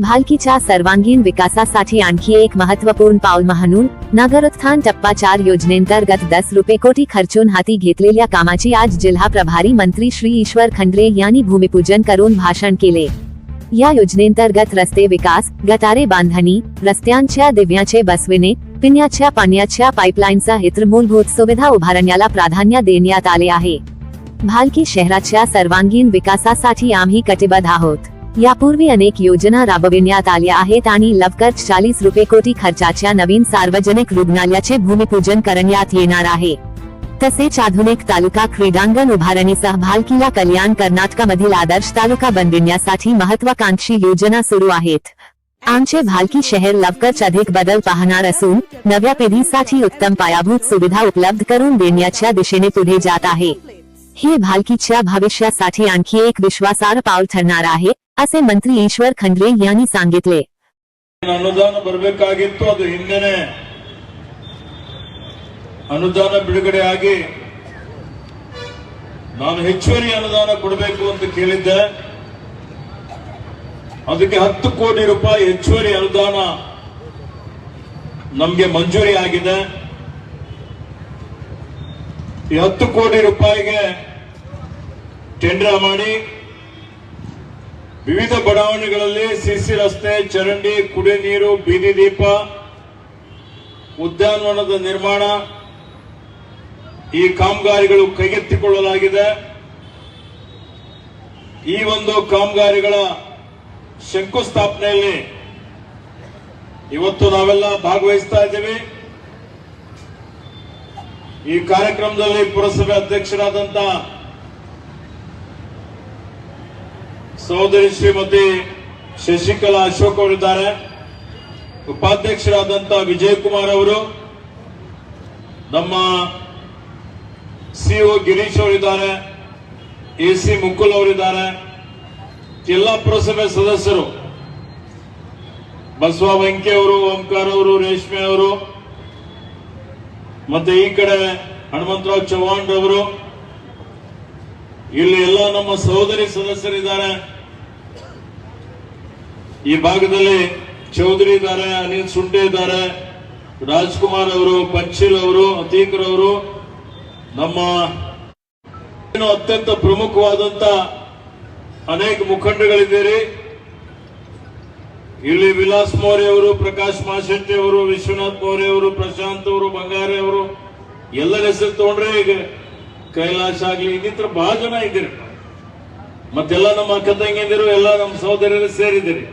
भालकीच्या सर्वांगीण विकासासाठी आणखी एक महत्त्वपूर्ण पाऊल म्हणून नगरोत्थान टप्पा चार योजनेंतर्गत दस रुपये कोटी खर्चून हाती घेतलेल्या कामाची आज जिल्हा प्रभारी मंत्री श्री ईश्वर खंडरे यांनी भूमिपूजन करून भाषण केले. या योजनेंतर्गत रस्ते विकास गटारे बांधणी रस्त्यांच्या दिव्याचे बसविणे पिण्याच्या पाण्याच्या पाईपलाईनसहित मूलभूत सुविधा उभारण्याला प्राधान्य देण्यात आले आहे. भालकी शहराच्या सर्वांगीण विकासासाठी आम्ही कटिबद्ध आहोत. यापूर्वी अनेक योजना राबविण्यात आल्या आहेत आणि लवकरच चाळीस रुपये कोटी खर्चाच्या नवीन सार्वजनिक रुग्णालयाचे भूमिपूजन करण्यात येणार आहे. तसेच आधुनिक तालुका क्रीडांगण उभारणीसह भालकीला कल्याण कर्नाटकामधील आदर्श तालुका बनविण्यासाठी महत्वाकांक्षी योजना सुरू आहेत. आमचे भालकी शहर लवकरच अधिक बदल पाहणार असून नव्या पिढीसाठी उत्तम पायाभूत सुविधा उपलब्ध करून देण्याच्या दिशेने पुढे जात आहे. हे भालकीच्या भविष्यासाठी आणखी एक विश्वासार्ह पाऊल ठरणार आहे. असे मंत्री ईश्वर खंडरे यांनी सांगितले ಅನುದಾನ ಬರಬೇಕಾಗಿತ್ತು ಅದು ಹಿಂದೆನೆ ಅನುದಾನ ಬಿಡುಗಡೆ ಆಗಿ ನಾನು ಹೆಚ್ಚುವರಿ ಅನುದಾನ ಕೊಡಬೇಕು ಅಂತ ಕೇಳಿದ್ದೆ ಅದಕ್ಕೆ ಹತ್ತು ಕೋಟಿ ರೂಪಾಯಿ ಹೆಚ್ಚುವರಿ ಅನುದಾನ ನಮಗೆ ಮಂಜೂರಿ ಆಗಿದೆ ಈ ಹತ್ತು ಕೋಟಿ ರೂಪಾಯಿಗೆ ಟೆಂಡರ್ ಮಾಡಿ ವಿವಿಧ ಬಡಾವಣೆಗಳಲ್ಲಿ ಸಿಸಿ ರಸ್ತೆ, ಚರಂಡಿ, ಕುಡಿಯ ನೀರು, ಬೀದಿ ದೀಪ, ಉದ್ಯಾನವನದ ನಿರ್ಮಾಣ, ಈ ಕಾಮಗಾರಿಗಳು ಕೈಗೆತ್ತಿಕೊಳ್ಳಲಾಗಿದೆ. ಈ ಒಂದು ಕಾಮಗಾರಿಗಳ ಶಂಕುಸ್ಥಾಪನೆಯಲ್ಲಿ ಇವತ್ತು ನಾವೆಲ್ಲ ಭಾಗವಹಿಸ್ತಾ ಇದ್ದೀವಿ. ಈ ಕಾರ್ಯಕ್ರಮದಲ್ಲಿ ಪುರಸಭೆ ಅಧ್ಯಕ್ಷರಾದಂತ ಸಹೋದರಿ ಶ್ರೀಮತಿ ಶಶಿಕಲಾ ಅಶೋಕ್ ಅವರಿದ್ದಾರೆ. ಉಪಾಧ್ಯಕ್ಷರಾದಂಥ ವಿಜಯ್ ಕುಮಾರ್ ಅವರು, ನಮ್ಮ ಸಿಒ ಗಿರೀಶ್ ಅವರಿದ್ದಾರೆ, ಎ ಸಿ ಮುಕುಲ್ ಅವರಿದ್ದಾರೆ. ಎಲ್ಲ ಪುರಸಭೆ ಸದಸ್ಯರು, ಬಸವ ವೆಂಕಿ ಅವರು, ಓಂಕಾರ ಅವರು, ರೇಷ್ಮೆ ಅವರು, ಮತ್ತೆ ಈ ಕಡೆ ಹನುಮಂತರಾವ್ ಚವ್ಹಾಣ್ ರವರು, ಇಲ್ಲಿ ಎಲ್ಲ ನಮ್ಮ ಸಹೋದರಿ ಸದಸ್ಯರಿದ್ದಾರೆ. ಈ ಭಾಗದಲ್ಲಿ ಚೌಧರಿ ಇದ್ದಾರೆ, ಅನಿಲ್ ಸುಂಡೆ ಇದ್ದಾರೆ, ರಾಜ್ಕುಮಾರ್ ಅವರು, ಪಂಚಿಲ್ ಅವರು, ಅತೀಕರ್ ಅವರು. ನಮ್ಮ ಅತ್ಯಂತ ಪ್ರಮುಖವಾದಂತ ಅನೇಕ ಮುಖಂಡಗಳಿದ್ದೀರಿ. ಇಲ್ಲಿ ವಿಲಾಸ್ ಮೌರ್ಯ ಅವರು, ಪ್ರಕಾಶ್ ಮಾಶೆಟ್ಟಿ ಅವರು, ವಿಶ್ವನಾಥ್ ಮೌರ್ಯ ಅವರು, ಪ್ರಶಾಂತ್ ಅವರು, ಬಂಗಾರೆ ಅವರು, ಎಲ್ಲರ ಹೆಸರು ತಗೊಂಡ್ರೆ ಈಗ ಕೈಲಾಶ ಆಗ್ಲಿ, ಇನ್ನಿತರ ಬಹಳ ಜನ ಇದ್ದೀರಿ. ಮತ್ತೆಲ್ಲ ನಮ್ಮ ಅಕ್ಕ ತಂಗಿಯಂದಿರು ಎಲ್ಲ ನಮ್ಮ ಸಹೋದರರು ಸೇರಿದ್ದೀರಿ.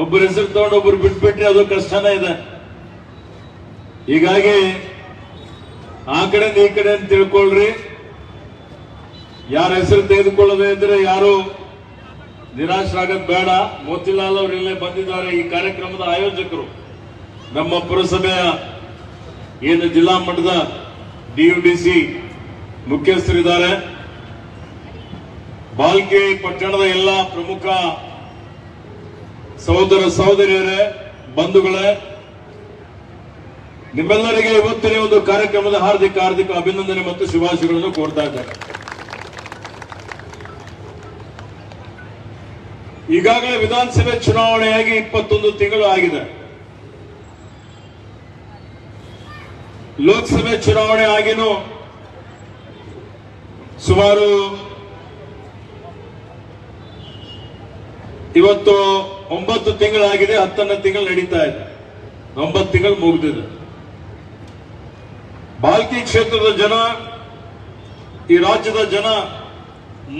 ಒಬ್ಬರ ಹೆಸರು ತಗೊಂಡು ಒಬ್ಬರು ಬಿಟ್ಬಿಟ್ರೆ ಅದು ಕಷ್ಟನೇ ಇದೆ. ಹೀಗಾಗಿ ಆ ಕಡೆ ಈ ಕಡೆ ಅಂತ ತಿಳ್ಕೊಳ್ರಿ. ಯಾರ ಹೆಸರು ತೆಗೆದುಕೊಳ್ಳದೆ ಇದ್ರೆ ಯಾರು ನಿರಾಶರಾಗದ್ ಬೇಡ. ಮೋತಿಲಾಲ್ ಅವರು ಇಲ್ಲೇ ಬಂದಿದ್ದಾರೆ ಈ ಕಾರ್ಯಕ್ರಮದ ಆಯೋಜಕರು. ನಮ್ಮ ಪುರಸಭೆಯ ಏನು ಜಿಲ್ಲಾ ಮಟ್ಟದ ಡಿಯುಡಿಸಿ ಮುಖ್ಯಸ್ಥರಿದ್ದಾರೆ. ಬಾಲ್ಕಿ ಪಟ್ಟಣದ ಎಲ್ಲ ಪ್ರಮುಖ ಸಹೋದರ ಸಹೋದರಿಯರೇ, ಬಂಧುಗಳೇ, ನಿಮ್ಮೆಲ್ಲರಿಗೆ ಇವತ್ತಿನ ಒಂದು ಕಾರ್ಯಕ್ರಮದ ಹಾರ್ದಿಕ ಹಾರ್ದಿಕ ಅಭಿನಂದನೆ ಮತ್ತು ಶುಭಾಶಯಗಳನ್ನು ಕೋರ್ತಾ ಇದ್ದಾರೆ ಈಗಾಗಲೇ ವಿಧಾನಸಭೆ ಚುನಾವಣೆಯಾಗಿ ಇಪ್ಪತ್ತೊಂದು ತಿಂಗಳು ಆಗಿದೆ. ಲೋಕಸಭೆ ಚುನಾವಣೆ ಆಗಿನೂ ಸುಮಾರು ಇವತ್ತು ಒಂಬತ್ತು ತಿಂಗಳಾಗಿದೆ, ಹತ್ತನೇ ತಿಂಗಳು ನಡೀತಾ ಇದೆ. ಒಂಬತ್ತು ತಿಂಗಳು ಮುಗಿದಿದೆ. ಬಾಲ್ಕಿ ಕ್ಷೇತ್ರದ ಜನ, ಈ ರಾಜ್ಯದ ಜನ,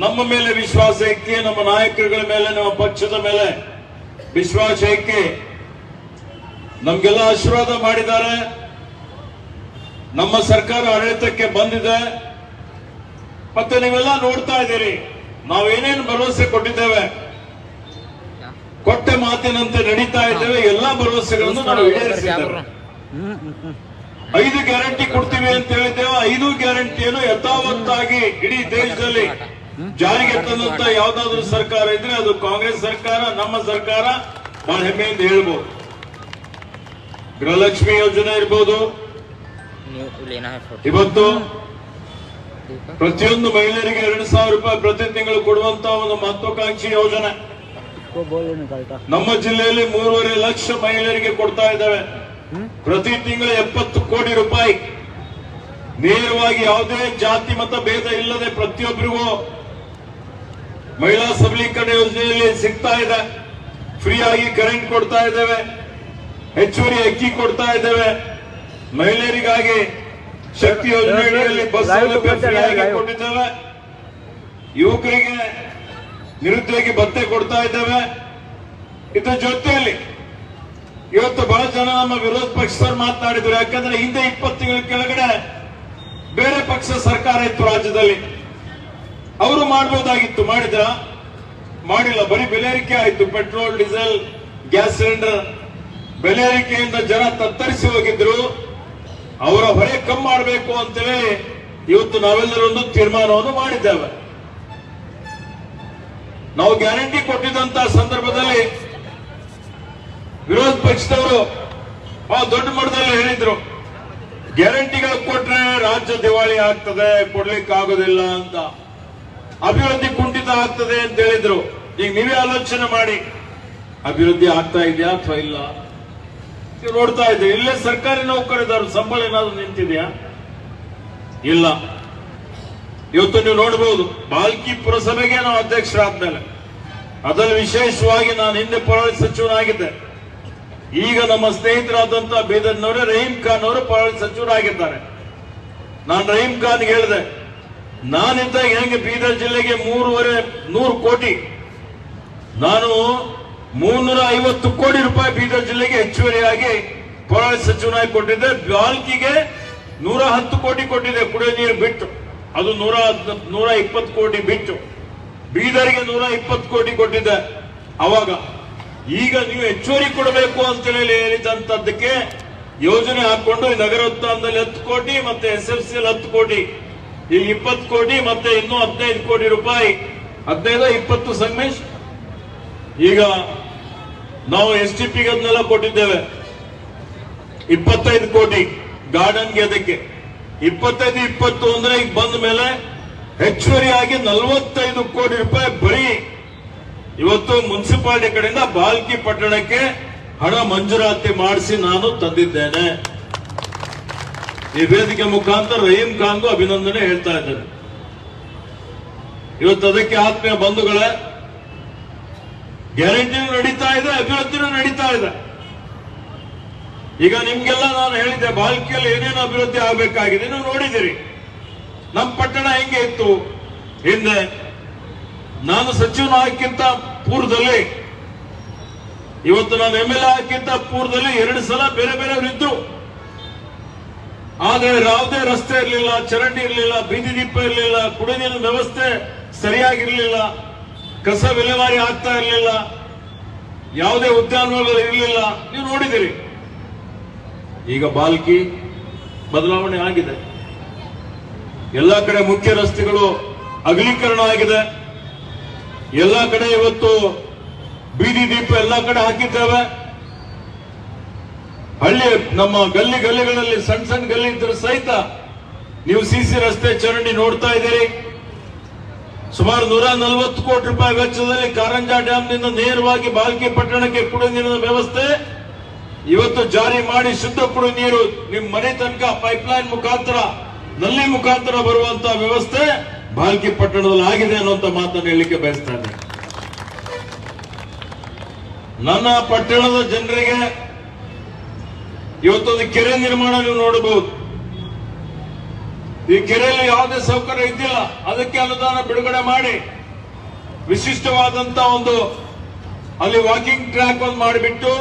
ನಮ್ಮ ಮೇಲೆ ವಿಶ್ವಾಸ ಇಕ್ಕಿ ನಮ್ಮ ನಾಯಕರುಗಳ ಮೇಲೆ, ನಮ್ಮ ಪಕ್ಷದ ಮೇಲೆ ವಿಶ್ವಾಸ ಇಕ್ಕಿ, ನಮ್ಗೆಲ್ಲ ಆಶೀರ್ವಾದ ಮಾಡಿದ್ದಾರೆ. ನಮ್ಮ ಸರ್ಕಾರ ಆಡಳಿತಕ್ಕೆ ಬಂದಿದೆ. ಮತ್ತೆ ನೀವೆಲ್ಲ ನೋಡ್ತಾ ಇದ್ದೀರಿ, ನಾವೇನೇನು ಭರವಸೆ ಕೊಟ್ಟಿದ್ದೇವೆ? ಕೊಟ್ಟ ಮಾತಿನಂತೆ ನಡೀತಾ ಇದ್ದೇವೆ. ಎಲ್ಲಾ ಭರವಸೆಗಳನ್ನು ನಾವು ಈಡೇರಿಸಿದ್ದೇವೆ. ಐದು ಗ್ಯಾರಂಟಿ ಕೊಡ್ತೀವಿ ಅಂತ ಹೇಳಿದ್ದೇವೆ. ಐದು ಗ್ಯಾರಂಟಿಯನ್ನು ಯಥಾವತ್ತಾಗಿ ಇಡೀ ದೇಶದಲ್ಲಿ ಜಾರಿಗೆ ತಂದಂತ ಯಾವ್ದಾದ್ರು ಸರ್ಕಾರ ಇದ್ರೆ ಅದು ಕಾಂಗ್ರೆಸ್ ಸರ್ಕಾರ, ನಮ್ಮ ಸರ್ಕಾರ ಬಹಳ ಹೆಮ್ಮೆಯಿಂದ ಹೇಳ್ಬೋದು. ಗೃಹಲಕ್ಷ್ಮಿ ಯೋಜನೆ ಇರ್ಬೋದು. ಇವತ್ತು ಪ್ರತಿಯೊಂದು ಮಹಿಳೆಯರಿಗೆ ಎರಡು ಸಾವಿರ ರೂಪಾಯಿ ಪ್ರತಿ ತಿಂಗಳು ಕೊಡುವಂತ ಒಂದು ಮಹತ್ವಾಕಾಂಕ್ಷಿ ಯೋಜನೆ. ನಮ್ಮ ಜಿಲ್ಲೆಯಲ್ಲಿ ಮೂರುವರೆ ಲಕ್ಷ ಮಹಿಳೆಯರಿಗೆ ಕೊಡ್ತಾ ಇದ್ದೇವೆ. ಪ್ರತಿ ತಿಂಗಳು ಎಪ್ಪತ್ತು ಕೋಟಿ ರೂಪಾಯಿ. ನೇರವಾಗಿ ಯಾವುದೇ ಜಾತಿ ಮತ ಭೇದ ಇಲ್ಲದೆ ಪ್ರತಿಯೊಬ್ಬರಿಗೂ ಮಹಿಳಾ ಸಬಲೀಕರಣ ಯೋಜನೆಯಲ್ಲಿ ಸಿಗ್ತಾ ಇದೆ. ಫ್ರೀ ಆಗಿ ಕರೆಂಟ್ ಕೊಡ್ತಾ ಇದ್ದೇವೆ. ಹೆಚ್ಚುವರಿ ಅಕ್ಕಿ ಕೊಡ್ತಾ ಇದ್ದೇವೆ. ಮಹಿಳೆಯರಿಗಾಗಿ ಶಕ್ತಿ ಯೋಜನೆಯಲ್ಲಿ ಬಸ್ ಸೌಲಭ್ಯ ಫ್ರೀ ಆಗಿ ಕೊಟ್ಟಿದ್ದೇವೆ. ಯುವಕರಿಗೆ ನಿರುದ್ಯೋಗಿ ಭತ್ತೆ ಕೊಡ್ತಾ ಇದ್ದೇವೆ. ಇದ್ರ ಜೊತೆಯಲ್ಲಿ ಇವತ್ತು ಬಹಳ ಜನ ನಮ್ಮ ವಿರೋಧ ಪಕ್ಷದವ್ರು ಮಾತನಾಡಿದ್ರು. ಯಾಕಂದ್ರೆ ಹಿಂದೆ ಇಪ್ಪತ್ತು ತಿಂಗಳ ಕೆಳಗಡೆ ಬೇರೆ ಪಕ್ಷ ಸರ್ಕಾರ ಇತ್ತು ರಾಜ್ಯದಲ್ಲಿ. ಅವರು ಮಾಡಬಹುದಾಗಿತ್ತು ಮಾಡಿದ್ರ? ಮಾಡಿಲ್ಲ. ಬರೀ ಬೆಲೆ ಏರಿಕೆ ಆಯಿತು. ಪೆಟ್ರೋಲ್, ಡೀಸೆಲ್, ಗ್ಯಾಸ್ ಸಿಲಿಂಡರ್ ಬೆಲೆ ಏರಿಕೆಯಿಂದ ಜನ ತತ್ತರಿಸಿ ಹೋಗಿದ್ರು. ಅವರ ಹೊರೆ ಕಮ್ಮಿ ಮಾಡಬೇಕು ಅಂತೇಳಿ ಇವತ್ತು ನಾವೆಲ್ಲರೂ ಒಂದು ತೀರ್ಮಾನವನ್ನು ಮಾಡಿದ್ದೇವೆ. ನಾವು ಗ್ಯಾರಂಟಿ ಕೊಟ್ಟಿದ್ದಂತ ಸಂದರ್ಭದಲ್ಲಿ ವಿರೋಧ ಪಕ್ಷದವರು ಬಹಳ ದೊಡ್ಡ ಮಟ್ಟದಲ್ಲಿ ಹೇಳಿದ್ರು, ಗ್ಯಾರಂಟಿಗಳು ಕೊಟ್ರೆ ರಾಜ್ಯ ದಿವಾಳಿ ಆಗ್ತದೆ, ಕೊಡ್ಲಿಕ್ಕೆ ಆಗೋದಿಲ್ಲ ಅಂತ. ಅಭಿವೃದ್ಧಿ ಕುಂಠಿತ ಆಗ್ತದೆ ಅಂತ ಹೇಳಿದ್ರು. ಈಗ ನೀವೇ ಆಲೋಚನೆ ಮಾಡಿ, ಅಭಿವೃದ್ಧಿ ಆಗ್ತಾ ಇದೆಯಾ ಅಥವಾ ಇಲ್ಲ? ನೋಡ್ತಾ ಇದ್ದೀವಿ ಇಲ್ಲೇ ಸರ್ಕಾರಿ ನೌಕರಿದಾರರು ಸಂಬಳ ಏನಾದ್ರು ನಿಂತಿದೆಯಾ? ಇಲ್ಲ. ಇವತ್ತು ನೀವು ನೋಡಬಹುದು ಬಾಲ್ಕಿ ಪುರಸಭೆಗೆ ನಾವು ಅಧ್ಯಕ್ಷರಾದ್ಮೇಲೆ. ಅದರಲ್ಲಿ ವಿಶೇಷವಾಗಿ ನಾನು ಹಿಂದೆ ಪೌರಾಳಿ ಸಚಿವನಾಗಿದ್ದೆ. ಈಗ ನಮ್ಮ ಸ್ನೇಹಿತರಾದಂತಹ ಬೀದರ್ನವರೇ ರಹೀಂ ಖಾನ್ ಅವರು ಪೌರಾಳಿ ಸಚಿವರಾಗಿದ್ದಾರೆ. ನಾನು ರಹೀಂ ಖಾನ್ ಹೇಳಿದೆ, ನಾನಿದ್ದಾಗ ಹೆಂಗೆ ಬೀದರ್ ಜಿಲ್ಲೆಗೆ ಮೂರುವರೆ, ನೂರು ಕೋಟಿ, ನಾನು ಮೂನ್ನೂರ ಐವತ್ತು ಕೋಟಿ ರೂಪಾಯಿ ಬೀದರ್ ಜಿಲ್ಲೆಗೆ ಹೆಚ್ಚುವರಿಯಾಗಿ ಪೌರಾಳಿ ಸಚಿವನಾಗಿ ಕೊಟ್ಟಿದ್ದೆ. ಬಾಲ್ಕಿಗೆ ನೂರ ಹತ್ತು ಕೋಟಿ ಕೊಟ್ಟಿದೆ ಕುಡಿಯೋ ನೀರು ಬಿಟ್ಟು. ಅದು ನೂರ ನೂರ ಇಪ್ಪತ್ತು ಕೋಟಿ ಬಿಟ್ಟು ಬೀದರಿಗೆ ನೂರ ಇಪ್ಪತ್ತು ಕೋಟಿ ಕೊಟ್ಟಿದ್ದೆ ಅವಾಗ ಈಗ ನೀವು ಹೆಚ್ಚುವರಿ ಕೊಡಬೇಕು ಅಂತ ಹೇಳಿ ಹೇಳಿದಂತದ್ದಕ್ಕೆ ಯೋಜನೆ ಹಾಕೊಂಡು ನಗರೋತ್ಥಾನದಲ್ಲಿ ಹತ್ತು ಕೋಟಿ ಮತ್ತೆ ಎಸ್ ಎಫ್ ಸಿ ಹತ್ತು ಕೋಟಿ ಈಗ ಇಪ್ಪತ್ತು ಕೋಟಿ ಮತ್ತೆ ಇನ್ನೂ ಹದಿನೈದು ಕೋಟಿ ರೂಪಾಯಿ. ಹದಿನೈದು, ಇಪ್ಪತ್ತು ಸಂಗಮೇಶ್ ಈಗ ನಾವು ಎಸ್ ಟಿ ಪಿಗೆ ಅದನ್ನೆಲ್ಲ ಕೊಟ್ಟಿದ್ದೇವೆ. ಇಪ್ಪತ್ತೈದು ಕೋಟಿ ಗಾರ್ಡನ್ಗೆ ಅದಕ್ಕೆ. ಇಪ್ಪತ್ತೈದು, ಇಪ್ಪತ್ತು ಅಂದ್ರೆ ಈಗ ಬಂದ ಮೇಲೆ ಹೆಚ್ಚುವರಿಯಾಗಿ ನಲವತ್ತೈದು ಕೋಟಿ ರೂಪಾಯಿ ಬರೀ ಇವತ್ತು ಮುನ್ಸಿಪಾಲಿಟಿ ಕಡೆಯಿಂದ ಬಾಲ್ಕಿ ಪಟ್ಟಣಕ್ಕೆ ಹಣ ಮಂಜೂರಾತಿ ಮಾಡಿಸಿ ನಾನು ತಂದಿದ್ದೇನೆ. ಈ ವೇದಿಕೆ ಮುಖಾಂತರ ರಹೀಂ ಖಾನ್ಗೂ ಅಭಿನಂದನೆ ಹೇಳ್ತಾ ಇದ್ದೇನೆ. ಇವತ್ತು ಅದಕ್ಕೆ ಆತ್ಮೀಯ ಬಂಧುಗಳೇ, ಗ್ಯಾರಂಟಿನೂ ನಡೀತಾ ಇದೆ, ಅಭಿವೃದ್ಧಿನೂ ನಡೀತಾ ಇದೆ. ಈಗ ನಿಮ್ಗೆಲ್ಲ ನಾನು ಹೇಳಿದ್ದೆ, ಬಾಲ್ಕಿಯಲ್ಲಿ ಏನೇನು ಅಭಿವೃದ್ಧಿ ಆಗಬೇಕಾಗಿದೆ, ನೀವು ನೋಡಿದಿರಿ ನಮ್ಮ ಪಟ್ಟಣ ಹೆಂಗೆ ಇತ್ತು? ಹಿಂದೆ, ನಾನು ಸಚಿವನಾಗಿಂತ ಪೂರ್ವದಲ್ಲಿ, ಇವತ್ತು ನಾನು ಎಂ ಎಲ್ ಆಗಿಂತ ಪೂರ್ವದಲ್ಲಿ ಎರಡು ಸಲ ಬೇರೆ ಬೇರೆಯವರು ಇದ್ರು. ಆದ್ರೆ ಯಾವುದೇ ರಸ್ತೆ ಇರಲಿಲ್ಲ, ಚರಂಡಿ ಇರಲಿಲ್ಲ, ಬೀದಿ ದೀಪ ಇರಲಿಲ್ಲ, ಕುಡಿದಿನ ನೀರಿನ ವ್ಯವಸ್ಥೆ ಸರಿಯಾಗಿರ್ಲಿಲ್ಲ, ಕಸ ವಿಲೇವಾರಿ ಆಗ್ತಾ ಇರಲಿಲ್ಲ, ಯಾವುದೇ ಉದ್ಯಾನವನಗಳು ಇರಲಿಲ್ಲ. ನೀವು ನೋಡಿದಿರಿ ಈಗ ಬಾಲ್ಕಿ ಬದಲಾವಣೆ ಆಗಿದೆ. ಎಲ್ಲ ಕಡೆ ಮುಖ್ಯ ರಸ್ತೆಗಳು ಅಗಲೀಕರಣ ಆಗಿದೆ. ಎಲ್ಲ ಕಡೆ ಇವತ್ತು ಬೀದಿ ದೀಪ ಎಲ್ಲ ಕಡೆ ಹಾಕಿದ್ದೇವೆ. ಹಳ್ಳಿ ನಮ್ಮ ಗಲ್ಲಿ ಗಲ್ಲಿಗಳಲ್ಲಿ ಸಣ್ಣ ಸಣ್ಣ ಗಲ್ಲಿ ಇದ್ರೆ ಸಹಿತ ನೀವು ಸಿಸಿ ರಸ್ತೆ ಚರಂಡಿ ನೋಡ್ತಾ ಇದ್ದೀರಿ. ಸುಮಾರು ನೂರ ನಲವತ್ತು ಕೋಟಿ ರೂಪಾಯಿ ವೆಚ್ಚದಲ್ಲಿ ಕಾರಂಜಾ ಡ್ಯಾಂನಿಂದ ನೇರವಾಗಿ ಬಾಲ್ಕಿ ಪಟ್ಟಣಕ್ಕೆ ಕುಡಿಯುವ ನೀರಿನ ವ್ಯವಸ್ಥೆ ಇವತ್ತು ಜಾರಿ ಮಾಡಿ ಶುದ್ಧ ಕುಡಿಯುವ ನೀರು ನಿಮ್ಮ ಮನೆ ತನಕ ಪೈಪ್ಲೈನ್ ಮುಖಾಂತರ, ನಲ್ಲಿ ಮುಖಾಂತರ ಬರುವಂತ ವ್ಯವಸ್ಥೆ ಬಾಲ್ಕಿ ಪಟ್ಟಣದಲ್ಲಿ ಆಗಿದೆ ಅನ್ನುವಂತ ಮಾತನ್ನು ಹೇಳಲಿಕ್ಕೆ ಬಯಸ್ತಾ ನನ್ನ ಪಟ್ಟಣದ ಜನರಿಗೆ ಇವತ್ತೊಂದು ಕೆರೆ ನಿರ್ಮಾಣ ನೀವು ನೋಡಬಹುದು. ಈ ಕೆರೆಯಲ್ಲಿ ಯಾವುದೇ ಸೌಕರ್ಯ ಇದ್ದಿಲ್ಲ. ಅದಕ್ಕೆ ಅನುದಾನ ಬಿಡುಗಡೆ ಮಾಡಿ ವಿಶಿಷ್ಟವಾದಂತ ಒಂದು ಅಲ್ಲಿ ವಾಕಿಂಗ್ ಟ್ರ್ಯಾಕ್ ಒಂದು ಮಾಡಿಬಿಟ್ಟು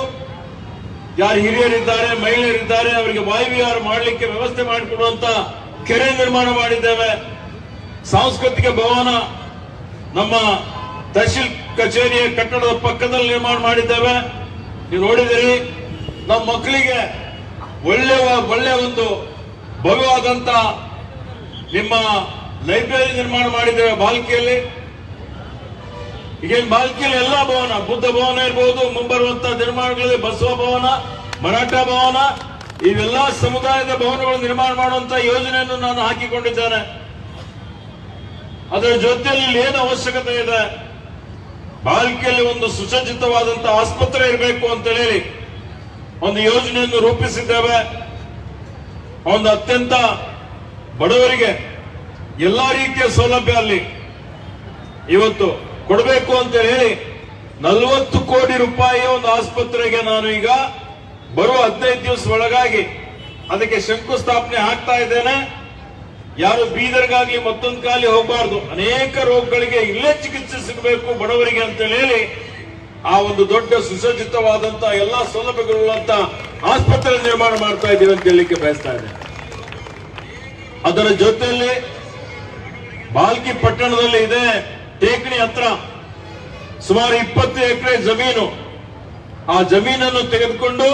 ಯಾರು ಹಿರಿಯರಿದ್ದಾರೆ, ಮಹಿಳೆಯರಿದ್ದಾರೆ, ಅವರಿಗೆ ವಾಯುವಿಹಾರ ಮಾಡಲಿಕ್ಕೆ ವ್ಯವಸ್ಥೆ ಮಾಡಿಕೊಡುವಂತ ಕೆರೆ ನಿರ್ಮಾಣ ಮಾಡಿದ್ದೇವೆ. ಸಾಂಸ್ಕೃತಿಕ ಭವನ ನಮ್ಮ ತಹಶೀಲ್ ಕಚೇರಿಯ ಕಟ್ಟಡದ ಪಕ್ಕದಲ್ಲಿ ನಿರ್ಮಾಣ ಮಾಡಿದ್ದೇವೆ. ನೀವು ನೋಡಿದಿರಿ, ನಮ್ಮ ಮಕ್ಕಳಿಗೆ ಒಳ್ಳೆಯ ಒಳ್ಳೆಯ ಒಂದು ಭವ್ಯವಾದಂತ ನಿಮ್ಮ ಲೈಬ್ರರಿ ನಿರ್ಮಾಣ ಮಾಡಿದ್ದೇವೆ ಬಾಲ್ಕಿಯಲ್ಲಿ. ಈಗೇನು ಬಾಲ್ಕಿಯಲ್ಲಿ ಎಲ್ಲ ಭವನ, ಬುದ್ಧ ಭವನ ಇರಬಹುದು ಮುಂಬರುವಂತ ನಿರ್ಮಾಣಗಳಲ್ಲಿ ಬಸವ ಭವನ, ಮರಾಠ ಭವನ, ಇವೆಲ್ಲ ಸಮುದಾಯದ ಭವನಗಳು ನಿರ್ಮಾಣ ಮಾಡುವಂತ ಯೋಜನೆಯನ್ನು ನಾನು ಹಾಕಿಕೊಂಡಿದ್ದೇನೆ. ಅದರ ಜೊತೆಯಲ್ಲಿ ಏನು ಅವಶ್ಯಕತೆ ಇದೆ? ಬಾಲ್ಕಿಯಲ್ಲಿ ಒಂದು ಸುಸಜ್ಜಿತವಾದಂತ ಆಸ್ಪತ್ರೆ ಇರಬೇಕು ಅಂತ ಹೇಳಿ ಒಂದು ಯೋಜನೆಯನ್ನು ರೂಪಿಸಿದ್ದೇವೆ. ಒಂದು ಅತ್ಯಂತ ಬಡವರಿಗೆ ಎಲ್ಲಾ ರೀತಿಯ ಸೌಲಭ್ಯ ಅಲ್ಲಿ. ಇವತ್ತು ಕೊಡಬೇಕು ಅಂತ ಹೇಳಿ ನಲವತ್ತು ಕೋಟಿ ರೂಪಾಯಿ ಒಂದು ಆಸ್ಪತ್ರೆಗೆ ನಾನು ಈಗ ಬರುವ ಹದಿನೈದು ದಿವಸ ಒಳಗಾಗಿ ಅದಕ್ಕೆ ಶಂಕುಸ್ಥಾಪನೆ ಆಗ್ತಾ ಇದ್ದೇನೆ. ಯಾರು ಬೀದರ್ಗಾಗ್ಲಿ ಮತ್ತೊಂದು ಕಾಲಿ ಹೋಗಬಾರ್ದು. ಅನೇಕ ರೋಗಗಳಿಗೆ ಇಲ್ಲೇ ಚಿಕಿತ್ಸೆ ಸಿಗಬೇಕು ಬಡವರಿಗೆ ಅಂತ ಹೇಳಿ ಆ ಒಂದು ದೊಡ್ಡ ಸುಸಜ್ಜಿತವಾದಂತಹ ಎಲ್ಲಾ ಸೌಲಭ್ಯಗಳುಳ್ಳಂತ ಆಸ್ಪತ್ರೆ ನಿರ್ಮಾಣ ಮಾಡ್ತಾ ಇದ್ದೀವಿ ಅಂತ ಹೇಳಲಿಕ್ಕೆ ಬಯಸ್ತಾ ಇದೆ ಅದರ ಜೊತೆಯಲ್ಲಿ ಬಾಲ್ಕಿ ಪಟ್ಟಣದಲ್ಲಿ ಇದೆ ಟೇಕಣಿ ಹತ್ರ ಸುಮಾರು ಇಪ್ಪತ್ತು ಎಕರೆ ಜಮೀನು. ಆ ಜಮೀನನ್ನು ತೆಗೆದುಕೊಂಡು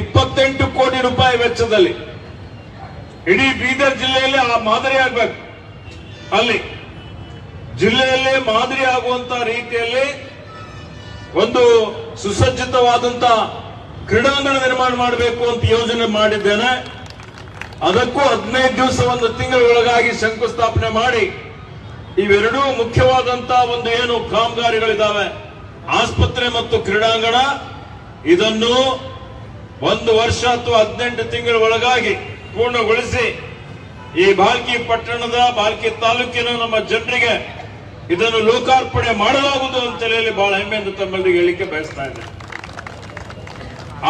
ಇಪ್ಪತ್ತೆಂಟು ಕೋಟಿ ರೂಪಾಯಿ ವೆಚ್ಚದಲ್ಲಿ ಇಡೀ ಬೀದರ್ ಜಿಲ್ಲೆಯಲ್ಲಿ ಆ ಮಾದರಿ ಆಗ್ಬೇಕು. ಅಲ್ಲಿ ಜಿಲ್ಲೆಯಲ್ಲೇ ಮಾದರಿ ಆಗುವಂತ ರೀತಿಯಲ್ಲಿ ಒಂದು ಸುಸಜ್ಜಿತವಾದಂತ ಕ್ರೀಡಾಂಗಣ ನಿರ್ಮಾಣ ಮಾಡಬೇಕು ಅಂತ ಯೋಜನೆ ಮಾಡಿದ್ದೇನೆ. ಅದಕ್ಕೂ ಹದಿನೈದು ದಿವಸ ಒಂದು ತಿಂಗಳೊಳಗಾಗಿ ಶಂಕುಸ್ಥಾಪನೆ ಮಾಡಿ ಇವೆರಡೂ ಮುಖ್ಯವಾದಂತ ಒಂದು ಏನು ಕಾಮಗಾರಿಗಳಿದಾವೆ. ಆಸ್ಪತ್ರೆ ಮತ್ತು ಕ್ರೀಡಾಂಗಣ, ಇದನ್ನು ಒಂದು ವರ್ಷ ಅಥವಾ ಹದಿನೆಂಟು ತಿಂಗಳ ಒಳಗಾಗಿ ಪೂರ್ಣಗೊಳಿಸಿ ಈ ಬಾಲ್ಕಿ ಪಟ್ಟಣದ ಬಾಲ್ಕಿ ತಾಲೂಕಿನ ನಮ್ಮ ಜನರಿಗೆ ಇದನ್ನು ಲೋಕಾರ್ಪಣೆ ಮಾಡಲಾಗುವುದು ಅಂತ ಹೇಳಿ ಬಹಳ ಹೆಮ್ಮೆಯಿಂದ ತಮ್ಮಲ್ಲಿ ಹೇಳಿಕೆ ಬಯಸ್ತಾ ಇದೆ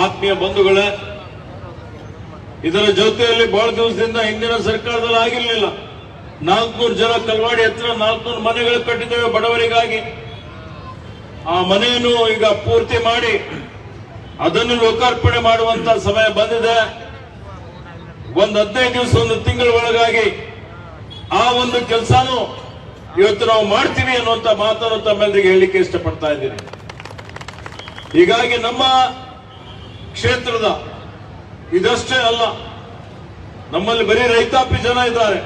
ಆತ್ಮೀಯ ಬಂಧುಗಳೇ, ಇದರ ಜೊತೆಯಲ್ಲಿ ಬಹಳ ದಿವಸದಿಂದ ಹಿಂದಿನ ಸರ್ಕಾರದಲ್ಲಿ ಆಗಿರಲಿಲ್ಲ. ನಾಲ್ಕನೂರು ಜನ ಕಲ್ವಾಡಿ ಹತ್ರ ನಾಲ್ಕನೂರು ಮನೆಗಳು ಕಟ್ಟಿದ್ದೇವೆ ಬಡವರಿಗಾಗಿ. ಆ ಮನೆಯನ್ನು ಈಗ ಪೂರ್ತಿ ಮಾಡಿ ಅದನ್ನು ಲೋಕಾರ್ಪಣೆ ಮಾಡುವಂತ ಸಮಯ ಬಂದಿದೆ. ಒಂದು ಹದಿನೈದು ದಿವಸ, ಒಂದು ತಿಂಗಳ ಒಳಗಾಗಿ ಆ ಒಂದು ಕೆಲಸನೂ ಇವತ್ತು ನಾವು ಮಾಡ್ತೀವಿ ಅನ್ನುವಂತ ಮಾತನ್ನು ತಮ್ಮೆಲ್ಲರಿಗೆ ಹೇಳಲಿಕ್ಕೆ ಇಷ್ಟಪಡ್ತಾ ಇದ್ದೀನಿ. ಹೀಗಾಗಿ ನಮ್ಮ ಕ್ಷೇತ್ರದ ಇದಷ್ಟೇ ಅಲ್ಲ, ನಮ್ಮಲ್ಲಿ ಬರೀ ರೈತಾಪಿ ಜನ ಇದ್ದಾರೆ.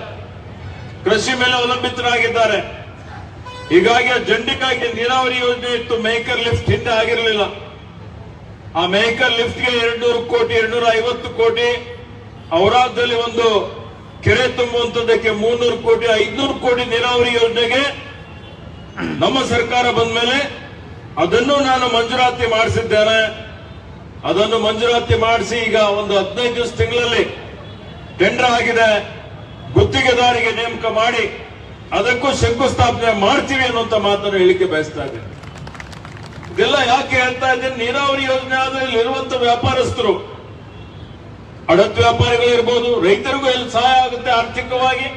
ಕೃಷಿ ಮೇಲೆ ಅವಲಂಬಿತರಾಗಿದ್ದಾರೆ. ಹೀಗಾಗಿ ಆ ಜಂಡಿಕಾಗಿ ನೀರಾವರಿ ಯೋಜನೆ ಇತ್ತು. ಮೇಕರ್ ಲಿಫ್ಟ್ ಹಿಂದೆ ಆಗಿರಲಿಲ್ಲ. ಆ ಮೇಕರ್ ಲಿಫ್ಟ್ಗೆ ಎರಡ್ನೂರು ಕೋಟಿ ಎರಡ್ನೂರ ಐವತ್ತು ಕೋಟಿ ಅವರಾದಲ್ಲಿ ಒಂದು ಕೆರೆ ತುಂಬುವಂತದಕ್ಕೆ ಮೂರ್ನೂರು ಕೋಟಿ, ಐದ್ನೂರು ಕೋಟಿ ನೀರಾವರಿ ಯೋಜನೆಗೆ ನಮ್ಮ ಸರ್ಕಾರ ಬಂದ ಮೇಲೆ ಅದನ್ನು ನಾನು ಮಂಜೂರಾತಿ ಮಾಡಿಸಿದ್ದೇನೆ. ಅದನ್ನು ಮಂಜೂರಾತಿ ಮಾಡಿಸಿ ಈಗ ಒಂದು ಹದಿನೈದು ದಿವಸ ತಿಂಗಳಲ್ಲಿ ಟೆಂಡರ್ ಆಗಿದೆ. ಗುತ್ತಿಗೆದಾರಿಗೆ ನೇಮಕ ಮಾಡಿ ಅದಕ್ಕೂ ಶಂಕುಸ್ಥಾಪನೆ ಮಾಡ್ತೀವಿ ಅನ್ನುವಂತ ಮಾತನ್ನು ಹೇಳಿಕೆ ಬಯಸ್ತಾ ಇದ್ದೇನೆ. ಇದೆಲ್ಲ ಯಾಕೆ ಹೇಳ್ತಾ ಇದ್ದೇನೆ? ನೀರಾವರಿ ಯೋಜನೆ ಆದ್ರೆ ಇರುವಂತ ವ್ಯಾಪಾರಸ್ಥರು, ಅಡತ್ ವ್ಯಾಪಾರಿಗಳು ಇರ್ಬೋದು ರೈತರಿಗೂ ಎಲ್ಲಿ ಸಹಾಯ ಆಗುತ್ತೆ ಆರ್ಥಿಕವಾಗಿ?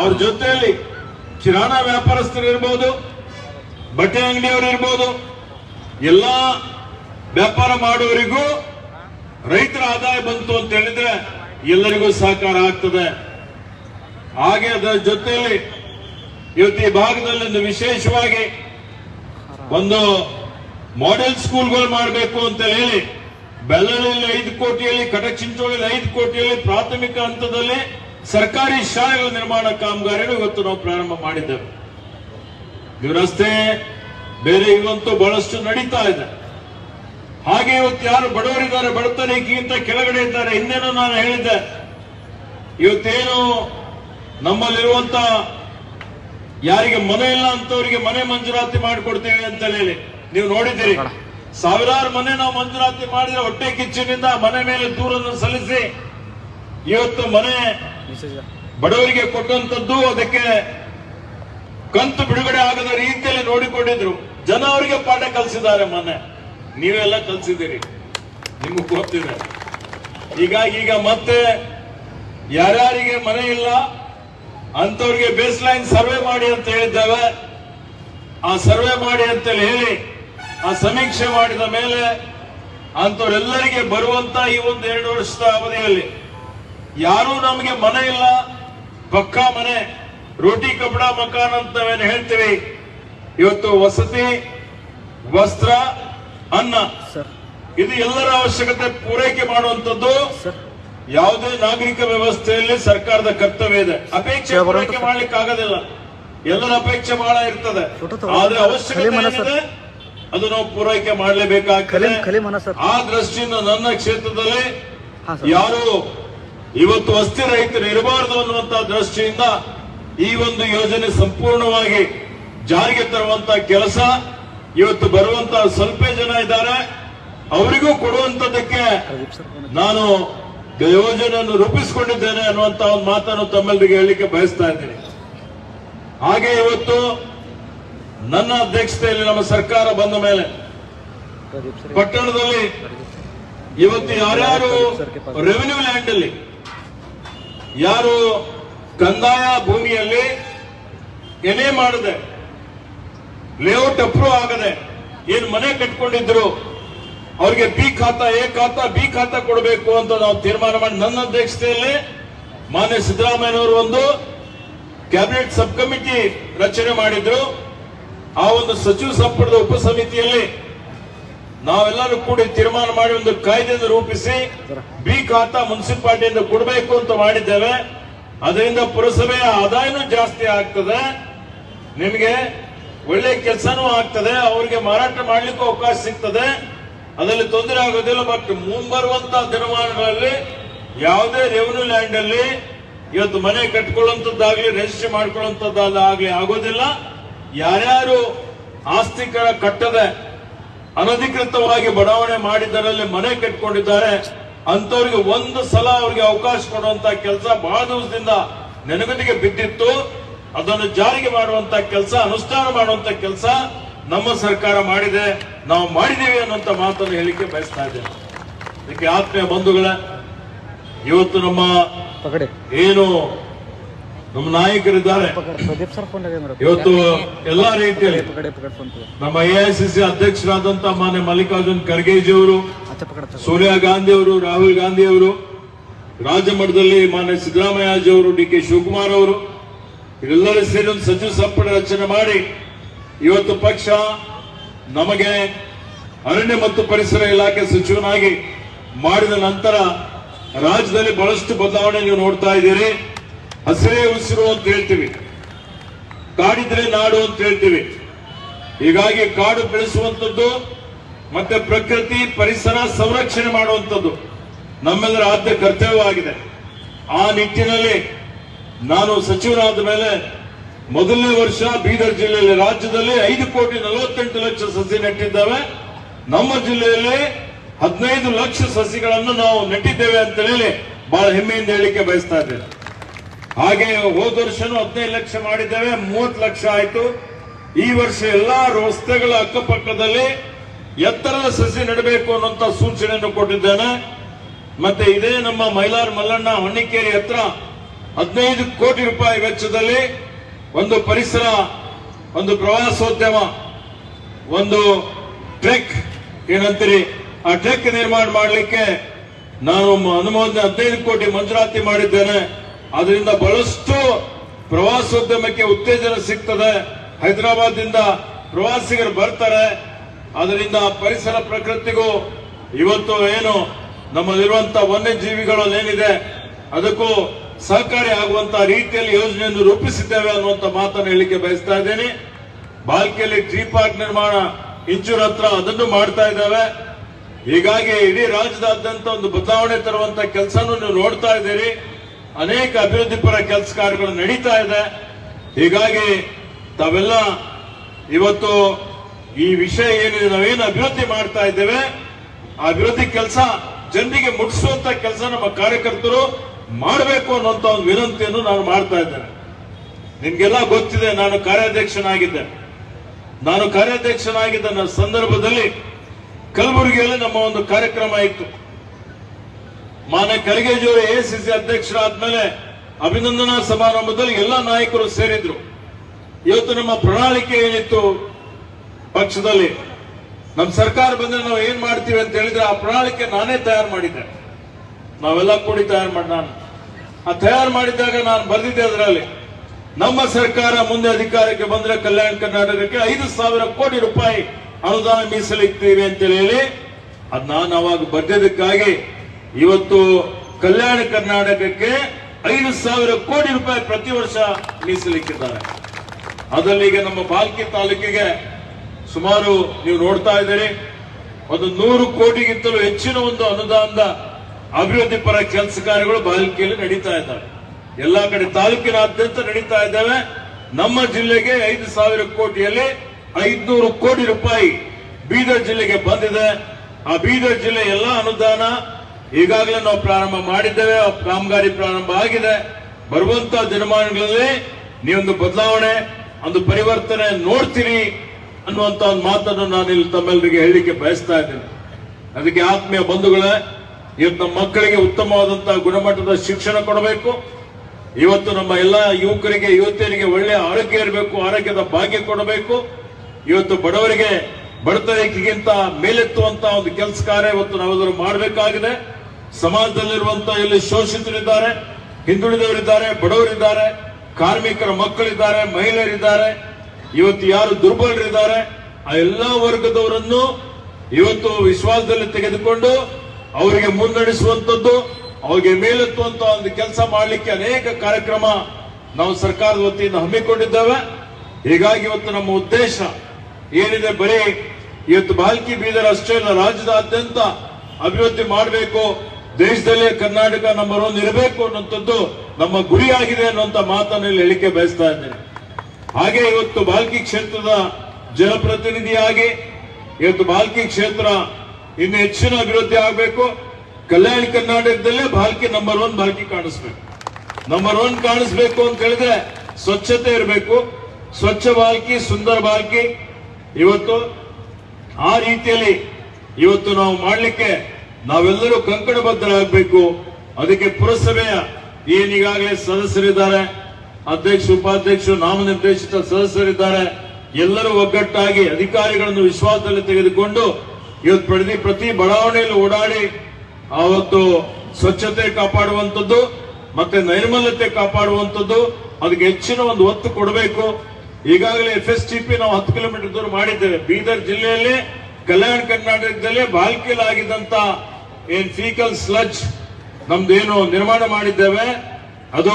ಅವ್ರ ಜೊತೆಯಲ್ಲಿ ಕಿರಾಣಾ ವ್ಯಾಪಾರಸ್ಥರು ಇರ್ಬೋದು, ಬಟ್ಟೆ ಅಂಗಡಿಯವರು ಇರ್ಬೋದು, ಎಲ್ಲಾ ವ್ಯಾಪಾರ ಮಾಡುವವರಿಗೂ ರೈತರ ಆದಾಯ ಬಂತು ಅಂತ ಹೇಳಿದ್ರೆ ಎಲ್ಲರಿಗೂ ಸಹಕಾರ ಆಗ್ತದೆ. ಹಾಗೆ ಅದರ ಜೊತೆಯಲ್ಲಿ ಇವತ್ತು ಈ ಭಾಗದಲ್ಲಿ ಒಂದು ವಿಶೇಷವಾಗಿ ಒಂದು ಮಾಡೆಲ್ ಸ್ಕೂಲ್ಗಳು ಮಾಡಬೇಕು ಅಂತ ಹೇಳಿ ಬೆಳ್ಳಳ್ಳಿಯಲ್ಲಿ ಐದು ಕೋಟಿಯಲ್ಲಿ, ಕಟಕ್ ಚಿಂಚೋಳಿಯಲ್ಲಿ ಐದು ಕೋಟಿಯಲ್ಲಿ ಪ್ರಾಥಮಿಕ ಹಂತದಲ್ಲಿ ಸರ್ಕಾರಿ ಶಾಲೆಗಳ ನಿರ್ಮಾಣ ಕಾಮಗಾರಿಯನ್ನು ಇವತ್ತು ನಾವು ಪ್ರಾರಂಭ ಮಾಡಿದ್ದೇವೆ. ರಸ್ತೆ ಬೇರೆ ಇವಂತೂ ಬಹಳಷ್ಟು ನಡೀತಾ ಇದೆ. ಹಾಗೆ ಇವತ್ತು ಯಾರು ಬಡವರಿದ್ದಾರೆ ಬಡತನಕ್ಕಿಂತ ಕೆಳಗಡೆ ಇದ್ದಾರೆ ಹಿಂದೇನೋ ನಾನು ಹೇಳಿದ್ದೆ. ಇವತ್ತೇನು ನಮ್ಮಲ್ಲಿರುವಂತ ಯಾರಿಗೆ ಮನೆ ಇಲ್ಲ ಅಂತವರಿಗೆ ಮನೆ ಮಂಜೂರಾತಿ ಮಾಡಿಕೊಡ್ತೇವೆ ಅಂತ ಹೇಳಿ. ನೀವು ನೋಡಿದ್ದೀರಿ. ಸಾವಿರಾರು ಮನೆ ನಾವು ಮಂಜೂರಾತಿ ಮಾಡಿದ್ರೆ ಹೊಟ್ಟೆ ಕಿಚ್ಚಿನಿಂದ ಮನೆ ಮೇಲೆ ದೂರನ್ನು ಸಲ್ಲಿಸಿ ಇವತ್ತು ಮನೆ ಬಡವರಿಗೆ ಕೊಟ್ಟಂತದ್ದು ಅದಕ್ಕೆ ಕಂತು ಬಿಡುಗಡೆ ಆಗದ ರೀತಿಯಲ್ಲಿ ನೋಡಿಕೊಂಡಿದ್ರು. ಜನ ಅವರಿಗೆ ಪಾಠ ಕಲಿಸಿದ್ದಾರೆ ಮೊನ್ನೆ. ನೀವೆಲ್ಲ ಕಲಿಸಿದ್ದೀರಿ. ನಿಮ್ಗೆ ಗೊತ್ತಿದೆ. ಈಗ ಈಗ ಮತ್ತೆ ಯಾರ್ಯಾರಿಗೆ ಮನೆ ಇಲ್ಲ ಅಂತವ್ರಿಗೆ ಬೇಸ್ ಲೈನ್ ಸರ್ವೆ ಮಾಡಿ ಅಂತ ಹೇಳಿದ್ದೇವೆ. ಆ ಸರ್ವೆ ಮಾಡಿ ಅಂತ ಹೇಳಿ ಆ ಸಮೀಕ್ಷೆ ಮಾಡಿದ ಮೇಲೆ ಅಂತವರೆಲ್ಲರಿಗೆ ಬರುವಂತ ಈ ಒಂದು ಎರಡು ವರ್ಷದ ಅವಧಿಯಲ್ಲಿ ಯಾರೂ ನಮಗೆ ಮನೆ ಇಲ್ಲ. ಪಕ್ಕಾ ಮನೆ ರೋಟಿ ಕಪಡ ಮಕಾನ್ ಅಂತ ನಾವೇನು ಹೇಳ್ತೀವಿ. ಇವತ್ತು ವಸತಿ ವಸ್ತ್ರ ಅನ್ನ ಇದು ಎಲ್ಲರ ಅವಶ್ಯಕತೆ ಪೂರೈಕೆ ಮಾಡುವಂತದ್ದು ಸರ್. ಯಾವುದೇ ನಾಗರಿಕ ವ್ಯವಸ್ಥೆಯಲ್ಲಿ ಸರ್ಕಾರದ ಕರ್ತವ್ಯ ಇದೆ. ಅಪೇಕ್ಷೆ ಪೂರೈಕೆ ಮಾಡ್ಲಿಕ್ಕೆ ಆಗೋದಿಲ್ಲ. ಎಲ್ಲರ ಅಪೇಕ್ಷೆ ಬಹಳ ಇರ್ತದೆ. ಆದ್ರೆ ಅವಶ್ಯಕತೆ ಅದು ನಾವು ಪೂರೈಕೆ ಮಾಡಲೇಬೇಕಾಗ್ತದೆ. ಆ ದೃಷ್ಟಿಯಿಂದ ನನ್ನ ಕ್ಷೇತ್ರದಲ್ಲಿ ಯಾರು ಇವತ್ತು ಅಸ್ಥಿರ ರೈತರು ಇರಬಾರದು ಅನ್ನುವಂತ ದೃಷ್ಟಿಯಿಂದ ಈ ಒಂದು ಯೋಜನೆ ಸಂಪೂರ್ಣವಾಗಿ ಜಾರಿಗೆ ತರುವಂತ ಕೆಲಸ ಇವತ್ತು ಬರುವಂತ ಸ್ವಲ್ಪ ಜನ ಇದ್ದಾರೆ. ಅವರಿಗೂ ಕೊಡುವಂತದಕ್ಕೆ ನಾನು ಯೋಜನೆಯನ್ನು ರೂಪಿಸಿಕೊಂಡಿದ್ದೇನೆ ಅನ್ನುವಂತ ಒಂದು ಮಾತನ್ನು ತಮ್ಮೆಲ್ಲರಿಗೆ ಹೇಳಲಿಕ್ಕೆ ಬಯಸ್ತಾ ಇದ್ದೀನಿ. ಹಾಗೆ ಇವತ್ತು ನನ್ನ ಅಧ್ಯಕ್ಷತೆಯಲ್ಲಿ ನಮ್ಮ ಸರ್ಕಾರ ಬಂದ ಮೇಲೆ ಪಟ್ಟಣದಲ್ಲಿ ಇವತ್ತು ಯಾರ್ಯಾರು ರೆವಿನ್ಯೂ ಲ್ಯಾಂಡ್ ಅಲ್ಲಿ ಯಾರು ಕಂದಾಯ ಭೂಮಿಯಲ್ಲಿ ಏನೇ ಮಾಡದೆ ಲೇಔಟ್ ಅಪ್ರೂವ್ ಆಗದೆ ಏನ್ ಮನೆ ಕಟ್ಕೊಂಡಿದ್ರು ಅವ್ರಿಗೆ ಬಿ ಖಾತಾ, ಎ ಖಾತಾ, ಬಿ ಖಾತಾ ಕೊಡಬೇಕು ಅಂತ ನಾವು ತೀರ್ಮಾನ ಮಾಡಿ ನನ್ನ ಅಧ್ಯಕ್ಷತೆಯಲ್ಲಿ ಮಾನ್ಯ ಸಿದ್ದರಾಮಯ್ಯನವರು ಒಂದು ಕ್ಯಾಬಿನೆಟ್ ಸಬ್ ಕಮಿಟಿ ರಚನೆ ಮಾಡಿದ್ರು. ಆ ಒಂದು ಸಚಿವ ಸಂಪುಟದ ಉಪ ಸಮಿತಿಯಲ್ಲಿ ನಾವೆಲ್ಲರೂ ಕೂಡಿ ತೀರ್ಮಾನ ಮಾಡಿ ಒಂದು ಕಾಯ್ದೆಯನ್ನು ರೂಪಿಸಿ ಬಿ ಖಾತಾ ಮುನ್ಸಿಪಾಲ್ಟಿಯಿಂದ ಕೊಡಬೇಕು ಅಂತ ಮಾಡಿದ್ದೇವೆ. ಅದರಿಂದ ಪುರಸಭೆಯ ಆದಾಯನೂ ಜಾಸ್ತಿ ಆಗ್ತದೆ. ನಿಮಗೆ ಒಳ್ಳೆ ಕೆಲಸನೂ ಆಗ್ತದೆ. ಅವರಿಗೆ ಮಾರಾಟ ಮಾಡಲಿಕ್ಕೂ ಅವಕಾಶ ಸಿಗ್ತದೆ. ಅದರಲ್ಲಿ ತೊಂದರೆ ಆಗೋದಿಲ್ಲ ಬಟ್ ಮುಂಬರುವಂತ ದಿನಮಾನಗಳಲ್ಲಿ ಯಾವುದೇ ರೆವೆನ್ಯೂ ಲ್ಯಾಂಡ್ ಅಲ್ಲಿ ಇವತ್ತು ಮನೆ ಕಟ್ಕೊಳ್ಳುವಂತದ್ದಾಗ್ಲಿ ರಿಜಿಸ್ಟರ್ ಮಾಡ್ಕೊಳ್ಳುವಂತದ್ದಾಗ್ಲಿ ಆಗೋದಿಲ್ಲ. ಯಾರ್ಯಾರು ಆಸ್ತಿಕರ ಕಟ್ಟದೆ ಅನಧಿಕೃತವಾಗಿ ಬಡಾವಣೆ ಮಾಡಿದ್ದರಲ್ಲಿ ಮನೆ ಕಟ್ಕೊಂಡಿದ್ದಾರೆ ಅಂತವ್ರಿಗೆ ಒಂದು ಸಲ ಅವರಿಗೆ ಅವಕಾಶ ಕೊಡುವಂತ ಕೆಲಸ ಬಹಳ ದಿವಸದಿಂದ ನೆನಗುದಿಗೆ ಬಿದ್ದಿತ್ತು. ಅದನ್ನು ಜಾರಿಗೆ ಮಾಡುವಂತ ಕೆಲಸ, ಅನುಷ್ಠಾನ ಮಾಡುವಂತ ಕೆಲಸ. ನಮ್ಮ ಸರ್ಕಾರ ಮಾಡಿದೆ ನಾವು ಮಾಡಿದ್ದೀವಿ ಅನ್ನೋಂಥ ಮಾತನ್ನು ಹೇಳಿಕೆ ಬಯಸ್ತಾ ಇದ್ದೇನೆ. ಅದಕ್ಕೆ ಆತ್ಮೀಯ ಬಂಧುಗಳ ಇವತ್ತು ನಮ್ಮ ಏನು ನಮ್ಮ ನಾಯಕರಿದ್ದಾರೆ. ಇವತ್ತು ಎಲ್ಲ ರೀತಿಯಲ್ಲಿ ನಮ್ಮ ಎ ಐ ಸಿ ಸಿ ಅಧ್ಯಕ್ಷರಾದಂತಹ ಮಾನ್ಯ ಮಲ್ಲಿಕಾರ್ಜುನ್ ಖರ್ಗೆಜಿಯವರು ಸೋನಿಯಾ ಗಾಂಧಿ ಅವರು ರಾಹುಲ್ ಗಾಂಧಿ ಅವರು ರಾಜ್ಯಮಟ್ಟದಲ್ಲಿ ಮಾನ್ಯ ಸಿದ್ದರಾಮಯ್ಯಜಿ ಅವರು ಡಿ ಕೆ ಶಿವಕುಮಾರ್ ಅವರು ಇವರೆಲ್ಲರೂ ಸೇರಿ ಒಂದು ಸಚಿವ ಸಂಪುಟ ರಚನೆ ಮಾಡಿ ಇವತ್ತು ಪಕ್ಷ ನಮಗೆ ಅರಣ್ಯ ಮತ್ತು ಪರಿಸರ ಇಲಾಖೆ ಸಚಿವನಾಗಿ ಮಾಡಿದ ನಂತರ ರಾಜ್ಯದಲ್ಲಿ ಬಹಳಷ್ಟು ಬದಲಾವಣೆ ನೀವು ನೋಡ್ತಾ ಇದ್ದೀರಿ. ಹಸಿರೇ ಉಸಿರು ಅಂತ ಹೇಳ್ತೀವಿ. ಕಾಡಿದ್ರೆ ನಾಡು ಅಂತ ಹೇಳ್ತೀವಿ. ಹೀಗಾಗಿ ಕಾಡು ಬೆಳೆಸುವಂತದ್ದು ಮತ್ತೆ ಪ್ರಕೃತಿ ಪರಿಸರ ಸಂರಕ್ಷಣೆ ಮಾಡುವಂಥದ್ದು ನಮ್ಮೆಲ್ಲರ ಆದ್ಯ ಕರ್ತವ್ಯವಾಗಿದೆ. ಆ ನಿಟ್ಟಿನಲ್ಲಿ ನಾನು ಸಚಿವರಾದ ಮೇಲೆ ಮೊದಲನೇ ವರ್ಷ ಬೀದರ್ ಜಿಲ್ಲೆಯಲ್ಲಿ, ರಾಜ್ಯದಲ್ಲಿ ಐದು ಕೋಟಿ ನಲವತ್ತೆಂಟು ಲಕ್ಷ ಸಸಿ ನೆಟ್ಟಿದ್ದಾವೆ. ನಮ್ಮ ಜಿಲ್ಲೆಯಲ್ಲಿ ಹದಿನೈದು ಲಕ್ಷ ಸಸಿಗಳನ್ನು ನಾವು ನೆಟ್ಟಿದ್ದೇವೆ ಅಂತ ಹೇಳಿ ಬಹಳ ಹೆಮ್ಮೆಯಿಂದ ಹೇಳಿಕೆ ಬಯಸ್ತಾ ಇದ್ದೇನೆ. ಹಾಗೆ ಹೋದ ವರ್ಷನೂ ಹದಿನೈದು ಲಕ್ಷ ಮಾಡಿದ್ದೇವೆ, ಮೂವತ್ತು ಲಕ್ಷ ಆಯಿತು. ಈ ವರ್ಷ ಎಲ್ಲಾ ರಸ್ತೆಗಳ ಅಕ್ಕಪಕ್ಕದಲ್ಲಿ ಎತ್ತರದ ಸಸಿ ನೆಡಬೇಕು ಅನ್ನುವಂತ ಸೂಚನೆಯನ್ನು ಕೊಟ್ಟಿದ್ದೇನೆ. ಮತ್ತೆ ಇದೇ ನಮ್ಮ ಮೈಲಾರ್ ಮಲ್ಲಣ್ಣ, ಹೊನ್ನಿಕೇರಿ ಹತ್ರ ಹದಿನೈದು ಕೋಟಿ ರೂಪಾಯಿ ವೆಚ್ಚದಲ್ಲಿ ಒಂದು ಪರಿಸರ, ಒಂದು ಪ್ರವಾಸೋದ್ಯಮ, ಒಂದು ಟ್ರೆಕ್, ಏನಂತೀರಿ? ಆ ಟ್ರೆಕ್ ನಿರ್ಮಾಣ ಮಾಡಲಿಕ್ಕೆ ನಾನು ಅನುಮೋದನೆ ಹದಿನೈದು ಕೋಟಿ ಮಂಜೂರಾತಿ ಮಾಡಿದ್ದೇನೆ. ಅದರಿಂದ ಬಹಳಷ್ಟು ಪ್ರವಾಸೋದ್ಯಮಕ್ಕೆ ಉತ್ತೇಜನ ಸಿಗ್ತದೆ. ಹೈದರಾಬಾದ್ನಿಂದ ಪ್ರವಾಸಿಗರು ಬರ್ತಾರೆ. ಅದರಿಂದ ಪರಿಸರ ಪ್ರಕೃತಿಗೂ ಇವತ್ತು ಏನು ನಮ್ಮಲ್ಲಿರುವಂತಹ ವನ್ಯಜೀವಿಗಳು ಏನಿದೆ, ಅದಕ್ಕೂ ಸಹಕಾರಿ ಆಗುವಂತಹ ರೀತಿಯಲ್ಲಿ ಯೋಜನೆಯನ್ನು ರೂಪಿಸಿದ್ದೇವೆ ಅನ್ನುವಂತ ಮಾತನ್ನು ಹೇಳಿಕೆ ಬಯಸ್ತಾ ಇದ್ದೇನೆ. ಬಾಲ್ಕಿಯಲ್ಲಿ ಟ್ರೀ ಪಾರ್ಕ್ ನಿರ್ಮಾಣ ಇಂಚೂರ್ ಹತ್ರ ಅದನ್ನು ಮಾಡ್ತಾ ಇದ್ದಾವೆ. ಹೀಗಾಗಿ ಇಡೀ ರಾಜ್ಯದಾದ್ಯಂತ ಒಂದು ಬದಲಾವಣೆ ತರುವಂತ ಕೆಲಸನೂ ನೀವು ನೋಡ್ತಾ ಇದ್ದೀರಿ. ಅನೇಕ ಅಭಿವೃದ್ಧಿ ಪರ ಕೆಲಸ ಕಾರ್ಯಗಳು ನಡೀತಾ ಇದೆ. ಹೀಗಾಗಿ ತಾವೆಲ್ಲ ಇವತ್ತು ಈ ವಿಷಯ ಏನಿದೆ ನಾವೇನು ಅಭಿವೃದ್ಧಿ ಮಾಡ್ತಾ ಇದ್ದೇವೆ. ಆ ಅಭಿವೃದ್ಧಿ ಕೆಲಸ ಜನರಿಗೆ ಮುಟ್ಟಿಸುವಂತ ಕೆಲಸ ನಮ್ಮ ಕಾರ್ಯಕರ್ತರು. ಮಾಡಬೇಕು ಅನ್ನೋಂಥ ಒಂದು ವಿನಂತಿಯನ್ನು ನಾನು ಮಾಡ್ತಾ ಇದ್ದೇನೆ. ನಿಮ್ಗೆಲ್ಲ ಗೊತ್ತಿದೆ, ನಾನು ಕಾರ್ಯಾಧ್ಯಕ್ಷನಾಗಿದ್ದೆ. ನಾನು ಕಾರ್ಯಾಧ್ಯಕ್ಷನಾಗಿದ್ದ ನನ್ನ ಸಂದರ್ಭದಲ್ಲಿ ಕಲಬುರಗಿಯಲ್ಲಿ ನಮ್ಮ ಒಂದು ಕಾರ್ಯಕ್ರಮ ಇತ್ತು. ಮಾನ್ಯ ಸಿ ಎಸಿಸಿ ಅಧ್ಯಕ್ಷರಾದ್ಮೇಲೆ ಅಭಿನಂದನಾ ಸಮಾರಂಭದಲ್ಲಿ ಎಲ್ಲ ನಾಯಕರು ಸೇರಿದ್ರು. ಇವತ್ತು ನಮ್ಮ ಪ್ರಣಾಳಿಕೆ ಏನಿತ್ತು ಪಕ್ಷದಲ್ಲಿ? ನಮ್ಮ ಸರ್ಕಾರ ಬಂದ್ರೆ ನಾವು ಏನ್ ಮಾಡ್ತೀವಿ ಅಂತ ಹೇಳಿದ್ರೆ ಆ ಪ್ರಣಾಳಿಕೆ ನಾನೇ ತಯಾರು ಮಾಡಿದ್ದೆ. ನಾವೆಲ್ಲ ಕೂಡಿ ತಯಾರು ಮಾಡಿ ನಾನು. ಆ ತಯಾರು ಮಾಡಿದಾಗ ನಾನು ಬರೆದಿದ್ದೆ ಅದರಲ್ಲಿ. ನಮ್ಮ ಸರ್ಕಾರ ಮುಂದೆ ಅಧಿಕಾರಕ್ಕೆ ಬಂದ್ರೆ ಕಲ್ಯಾಣ ಕರ್ನಾಟಕಕ್ಕೆ ಐದು ಸಾವಿರ ಕೋಟಿ ರೂಪಾಯಿ ಅನುದಾನ ಮೀಸಲಿಡ್ತೀವಿ ಅಂತ ಹೇಳಿ ಅದ್ ನಾನು ಅವಾಗ ಬರೆದಿದ್ದಕ್ಕಾಗಿ ಇವತ್ತು ಕಲ್ಯಾಣ ಕರ್ನಾಟಕಕ್ಕೆ ಐದು ಸಾವಿರ ಕೋಟಿ ರೂಪಾಯಿ ಪ್ರತಿ ವರ್ಷ ಮೀಸಲಿಕ್ಕಿದ್ದಾರೆ. ಅದರಲ್ಲಿ ಈಗ ನಮ್ಮ ಬಾಲ್ಕಿ ತಾಲೂಕಿಗೆ ಸುಮಾರು ನೀವು ನೋಡ್ತಾ ಇದ್ದೀರಿ, ಒಂದು ನೂರು ಕೋಟಿಗಿಂತಲೂ ಹೆಚ್ಚಿನ ಒಂದು ಅನುದಾನದ ಅಭಿವೃದ್ಧಿ ಪರ ಕೆಲಸ ಕಾರ್ಯಗಳು ಬಾಲಿಕೆಯಲ್ಲಿ ನಡೀತಾ ಇದ್ದಾವೆ. ಎಲ್ಲಾ ಕಡೆ ತಾಲೂಕಿನಾದ್ಯಂತ ನಡೀತಾ ಇದ್ದಾವೆ. ನಮ್ಮ ಜಿಲ್ಲೆಗೆ ಐದು ಸಾವಿರ ಕೋಟಿಯಲ್ಲಿ ಐದ್ನೂರು ಕೋಟಿ ರೂಪಾಯಿ ಬೀದರ್ ಜಿಲ್ಲೆಗೆ ಬಂದಿದೆ. ಆ ಬೀದರ್ ಜಿಲ್ಲೆ ಎಲ್ಲ ಅನುದಾನ ಈಗಾಗಲೇ ನಾವು ಪ್ರಾರಂಭ ಮಾಡಿದ್ದೇವೆ. ಆ ಕಾಮಗಾರಿ ಪ್ರಾರಂಭ ಆಗಿದೆ. ಬರುವಂತ ದಿನಮಾನಗಳಲ್ಲಿ ನೀವೊಂದು ಬದಲಾವಣೆ, ಒಂದು ಪರಿವರ್ತನೆ ನೋಡ್ತೀರಿ ಅನ್ನುವಂತ ಒಂದು ಮಾತನ್ನು ನಾನು ಇಲ್ಲಿ ತಮ್ಮೆಲ್ಲರಿಗೆ ಹೇಳಲಿಕ್ಕೆ ಬಯಸ್ತಾ ಇದ್ದೇನೆ. ಅದಕ್ಕೆ ಆತ್ಮೀಯ ಬಂಧುಗಳೇ ಇವತ್ತು ನಮ್ಮ ಮಕ್ಕಳಿಗೆ ಉತ್ತಮವಾದಂತಹ ಗುಣಮಟ್ಟದ ಶಿಕ್ಷಣ ಕೊಡಬೇಕು. ಇವತ್ತು ನಮ್ಮ ಎಲ್ಲ ಯುವಕರಿಗೆ, ಯುವತಿಯರಿಗೆ ಒಳ್ಳೆಯ ಆರೋಗ್ಯ ಇರಬೇಕು, ಆರೋಗ್ಯದ ಭಾಗ್ಯ ಕೊಡಬೇಕು. ಇವತ್ತು ಬಡವರಿಗೆ, ಬಡತನಕ್ಕಿಂತ ಮೇಲೆತ್ತುವಂತ ಒಂದು ಕೆಲಸ ಕಾರ್ಯ ಇವತ್ತು ನಾವೆಲ್ಲರೂ ಮಾಡಬೇಕಾಗಿದೆ. ಸಮಾಜದಲ್ಲಿರುವಂತಹ ಇಲ್ಲಿ ಶೋಷಿತರಿದ್ದಾರೆ, ಹಿಂದುಳಿದವರಿದ್ದಾರೆ, ಬಡವರಿದ್ದಾರೆ, ಕಾರ್ಮಿಕರ ಮಕ್ಕಳಿದ್ದಾರೆ, ಮಹಿಳೆಯರಿದ್ದಾರೆ. ಇವತ್ತು ಯಾರು ದುರ್ಬಲರಿದ್ದಾರೆ, ಆ ಎಲ್ಲಾ ವರ್ಗದವರನ್ನು ಇವತ್ತು ವಿಶ್ವಾಸದಲ್ಲಿ ತೆಗೆದುಕೊಂಡು ಅವರಿಗೆ ಮುನ್ನಡೆಸುವಂತದ್ದು ಅವರಿಗೆ ಮೇಲೆತ್ತುವಂತ ಒಂದು ಕೆಲಸ ಮಾಡಲಿಕ್ಕೆ ಅನೇಕ ಕಾರ್ಯಕ್ರಮ ನಾವು ಸರ್ಕಾರದ ವತಿಯಿಂದ ಹಮ್ಮಿಕೊಂಡಿದ್ದೇವೆ. ಹೀಗಾಗಿ ಇವತ್ತು ನಮ್ಮ ಉದ್ದೇಶ ಏನಿದೆ, ಬರೀ ಇವತ್ತು ಬಾಲ್ಕಿ ಬೀದರ್ ಅಷ್ಟೇ ಅಲ್ಲ, ರಾಜ್ಯದಾದ್ಯಂತ ಅಭಿವೃದ್ಧಿ ಮಾಡಬೇಕು, ದೇಶದಲ್ಲೇ ಕರ್ನಾಟಕ ನಂಬರ್ ಒನ್ ಇರಬೇಕು ಅನ್ನುವಂಥದ್ದು ನಮ್ಮ ಗುರಿಯಾಗಿದೆ ಅನ್ನುವಂಥ ಮಾತನ್ನು ಇಲ್ಲಿ ಹೇಳಿಕೆ ಬಯಸ್ತಾ ಇದ್ದೇನೆ. ಹಾಗೆ ಇವತ್ತು ಬಾಲ್ಕಿ ಕ್ಷೇತ್ರದ ಜನಪ್ರತಿನಿಧಿಯಾಗಿ, ಇವತ್ತು ಬಾಲ್ಕಿ ಕ್ಷೇತ್ರ ಇನ್ನು ಹೆಚ್ಚಿನ ಅಭಿವೃದ್ಧಿ ಆಗಬೇಕು. ಕಲ್ಯಾಣ ಕರ್ನಾಟಕದಲ್ಲೇ ಬಾಲ್ಕಿ ನಂಬರ್ ಒನ್ ಬಾಲ್ಕಿ ಕಾಣಿಸ್ಬೇಕು. ನಂಬರ್ ಒನ್ ಕಾಣಿಸ್ಬೇಕು ಅಂತ ಹೇಳಿದ್ರೆ ಸ್ವಚ್ಛತೆ ಇರಬೇಕು. ಸ್ವಚ್ಛ ಬಾಲ್ಕಿ ಸುಂದರ ಬಾಲ್ಕಿ ಇವತ್ತು ಆ ರೀತಿಯಲ್ಲಿ ಇವತ್ತು ನಾವು ಮಾಡಲಿಕ್ಕೆ ನಾವೆಲ್ಲರೂ ಕಂಕಣಬದ್ಧರಾಗಬೇಕು. ಅದಕ್ಕೆ ಪುರಸಭೆಯ ಏನೀಗಾಗಲೇ ಸದಸ್ಯರಿದ್ದಾರೆ, ಅಧ್ಯಕ್ಷ ಉಪಾಧ್ಯಕ್ಷರು ನಾಮನಿರ್ದೇಶಿತ ಸದಸ್ಯರಿದ್ದಾರೆ, ಎಲ್ಲರೂ ಒಗ್ಗಟ್ಟಾಗಿ ಅಧಿಕಾರಿಗಳನ್ನು ವಿಶ್ವಾಸದಲ್ಲಿ ತೆಗೆದುಕೊಂಡು ಇವತ್ತು ಪ್ರತಿ ಪ್ರತಿ ಬಡಾವಣೆಯಲ್ಲಿ ಓಡಾಡಿ ಆವತ್ತು ಸ್ವಚ್ಛತೆ ಕಾಪಾಡುವಂಥದ್ದು, ಮತ್ತೆ ನೈರ್ಮಲ್ಯತೆ ಕಾಪಾಡುವಂಥದ್ದು, ಅದಕ್ಕೆ ಹೆಚ್ಚಿನ ಒಂದು ಒತ್ತು ಕೊಡಬೇಕು. ಈಗಾಗಲೇ ಎಫ್ ಎಸ್ ಟಿ ಪಿ ನಾವು ಹತ್ತು ಕಿಲೋಮೀಟರ್ ದೂರ ಮಾಡಿದ್ದೇವೆ. ಬೀದರ್ ಜಿಲ್ಲೆಯಲ್ಲಿ, ಕಲ್ಯಾಣ ಕರ್ನಾಟಕದಲ್ಲಿ ಬಾಲ್ಕಿಲ್ ಆಗಿದ್ದಂತ ಏನ್ ಫೀಕಲ್ ಸ್ಲಜ್ ನಮ್ದೇನು ನಿರ್ಮಾಣ ಮಾಡಿದ್ದೇವೆ. ಅದು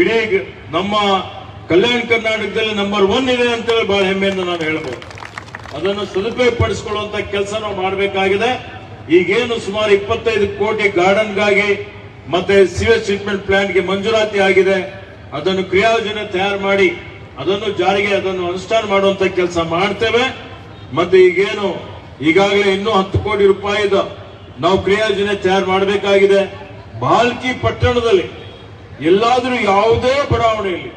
ಇಡೀ ನಮ್ಮ ಕಲ್ಯಾಣ ಕರ್ನಾಟಕದಲ್ಲಿ ನಂಬರ್ ಒನ್ ಇದೆ ಅಂತೇಳಿ ಬಹಳ ಹೆಮ್ಮೆಯಿಂದ ನಾನು ಹೇಳ್ಬೋದು. ಅದನ್ನು ಸದುಪಯೋಗಪಡಿಸಿಕೊಳ್ಳುವಂತ ಕೆಲಸ ನಾವು ಮಾಡಬೇಕಾಗಿದೆ. ಈಗೇನು ಸುಮಾರು ಇಪ್ಪತ್ತೈದು ಕೋಟಿ ಗಾರ್ಡನ್ಗಾಗಿ ಮತ್ತೆ ಸಿವೇಜ್ ಟ್ರೀಟ್ಮೆಂಟ್ ಪ್ಲಾಂಟ್ಗೆ ಮಂಜೂರಾತಿ ಆಗಿದೆ. ಅದನ್ನು ಕ್ರಿಯಾಯೋಜನೆ ತಯಾರು ಮಾಡಿ ಅದನ್ನು ಜಾರಿಗೆ ಅದನ್ನು ಅನುಷ್ಠಾನ ಮಾಡುವಂತ ಕೆಲಸ ಮಾಡ್ತೇವೆ. ಮತ್ತೆ ಈಗೇನು ಈಗಾಗಲೇ ಇನ್ನೂ ಹತ್ತು ಕೋಟಿ ರೂಪಾಯಿದ ನಾವು ಕ್ರಿಯಾಯೋಜನೆ ತಯಾರು ಮಾಡಬೇಕಾಗಿದೆ. ಬಾಲ್ಕಿ ಪಟ್ಟಣದಲ್ಲಿ ಎಲ್ಲಾದರೂ ಯಾವುದೇ ಬಡಾವಣೆಯಲ್ಲಿ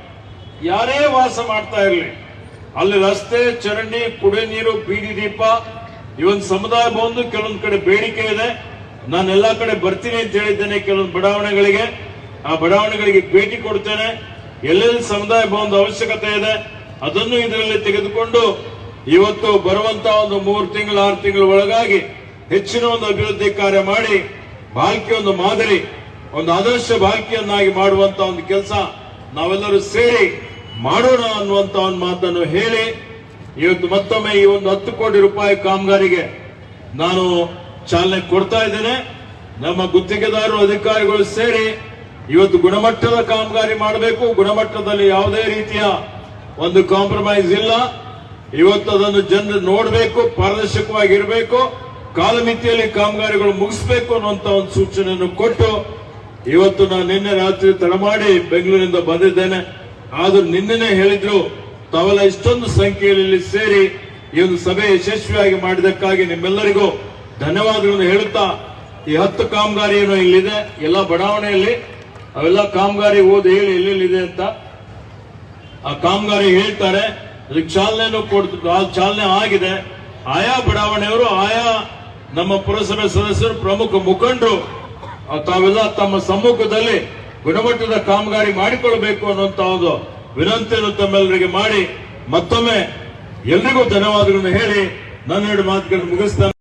ಯಾರೇ ವಾಸ ಮಾಡ್ತಾ ಇರಲಿ ಅಲ್ಲಿ ರಸ್ತೆ, ಚರಂಡಿ, ಕುಡಿಯ ನೀರು, ಬೀದಿ ದೀಪ, ಇವನ್ ಸಮುದಾಯ ಬಂದು ಕೆಲವೊಂದು ಕಡೆ ಬೇಡಿಕೆ ಇದೆ. ನಾನು ಎಲ್ಲಾ ಕಡೆ ಬರ್ತೀನಿ ಅಂತ ಹೇಳಿದ್ದೇನೆ ಕೆಲವೊಂದು ಬಡಾವಣೆಗಳಿಗೆ. ಆ ಬಡಾವಣೆಗಳಿಗೆ ಭೇಟಿ ಕೊಡ್ತೇನೆ. ಎಲ್ಲೆಲ್ಲಿ ಸಮುದಾಯ ಭವನದ ಅವಶ್ಯಕತೆ ಇದೆ, ಅದನ್ನು ಇದರಲ್ಲಿ ತೆಗೆದುಕೊಂಡು ಇವತ್ತು ಬರುವಂತ ಒಂದು ಮೂರು ತಿಂಗಳು, ಆರು ತಿಂಗಳ ಒಳಗಾಗಿ ಹೆಚ್ಚಿನ ಒಂದು ಅಭಿವೃದ್ಧಿ ಕಾರ್ಯ ಮಾಡಿ, ಬಾಲ್ಕಿ ಒಂದು ಮಾದರಿ, ಒಂದು ಆದರ್ಶ ಬಾಲ್ಕಿಯನ್ನಾಗಿ ಮಾಡುವಂತ ಒಂದು ಕೆಲಸ ನಾವೆಲ್ಲರೂ ಸೇರಿ ಮಾಡೋಣ ಅನ್ನುವಂತ ಒಂದು ಮಾತನ್ನು ಹೇಳಿ, ಇವತ್ತು ಮತ್ತೊಮ್ಮೆ ಈ ಒಂದು ಹತ್ತು ಕೋಟಿ ರೂಪಾಯಿ ಕಾಮಗಾರಿಗೆ ನಾನು ಚಾಲನೆ ಕೊಡ್ತಾ ಇದ್ದೇನೆ. ನಮ್ಮ ಗುತ್ತಿಗೆದಾರರು, ಅಧಿಕಾರಿಗಳು ಸೇರಿ ಇವತ್ತು ಗುಣಮಟ್ಟದ ಕಾಮಗಾರಿ ಮಾಡಬೇಕು. ಗುಣಮಟ್ಟದಲ್ಲಿ ಯಾವುದೇ ರೀತಿಯ ಒಂದು ಕಾಂಪ್ರಮೈಸ್ ಇಲ್ಲ. ಇವತ್ತು ಅದನ್ನು ಜನರು ನೋಡಬೇಕು, ಪಾರದರ್ಶಕವಾಗಿರಬೇಕು, ಕಾಲಮಿತಿಯಲ್ಲಿ ಕಾಮಗಾರಿಗಳು ಮುಗಿಸಬೇಕು ಅನ್ನುವಂತ ಒಂದು ಸೂಚನೆಯನ್ನು ಕೊಟ್ಟು, ಇವತ್ತು ನಾನು ನಿನ್ನೆ ರಾತ್ರಿ ತಡ ಮಾಡಿ ಬೆಂಗಳೂರಿನಿಂದ ಬಂದಿದ್ದೇನೆ. ಆದ್ರೂ ನಿನ್ನೆ ಹೇಳಿದ್ರು, ತಾವೆಲ್ಲ ಇಷ್ಟೊಂದು ಸಂಖ್ಯೆಯಲ್ಲಿ ಸೇರಿ ಈ ಒಂದು ಸಭೆ ಯಶಸ್ವಿಯಾಗಿ ಮಾಡಿದಕ್ಕಾಗಿ ನಿಮ್ಮೆಲ್ಲರಿಗೂ ಧನ್ಯವಾದಗಳನ್ನು ಹೇಳುತ್ತಾ, ಈ ಹತ್ತು ಕಾಮಗಾರಿ ಏನು ಇಲ್ಲಿದೆ, ಎಲ್ಲ ಬಡಾವಣೆಯಲ್ಲಿ, ಅವೆಲ್ಲ ಕಾಮಗಾರಿ ಓದಿ ಹೇಳಿ ಎಲ್ಲೆಲ್ಲಿದೆ ಅಂತ ಆ ಕಾಮಗಾರಿ ಹೇಳ್ತಾರೆ. ಅದಕ್ಕೆ ಚಾಲನೆನೂ ಕೊಡ್ತಿದ್ರು ಆ ಚಾಲನೆ ಆಗಿದೆ. ಆಯಾ ಬಡಾವಣೆಯವರು, ಆಯಾ ನಮ್ಮ ಪುರಸಭೆ ಸದಸ್ಯರು, ಪ್ರಮುಖ ಮುಖಂಡರು ತಾವೆಲ್ಲ ತಮ್ಮ ಸಮ್ಮುಖದಲ್ಲಿ ಗುಣಮಟ್ಟದ ಕಾಮಗಾರಿ ಮಾಡಿಕೊಳ್ಬೇಕು ಅನ್ನುವಂತ ಒಂದು ವಿನಂತಿಯನ್ನು ತಮ್ಮೆಲ್ಲರಿಗೆ ಮಾಡಿ ಮತ್ತೊಮ್ಮೆ ಎಲ್ರಿಗೂ ಧನ್ಯವಾದಗಳನ್ನು ಹೇಳಿ ನನ್ನೆರಡು ಮಾತುಗಳನ್ನು ಮುಗಿಸ್ತಾನೆ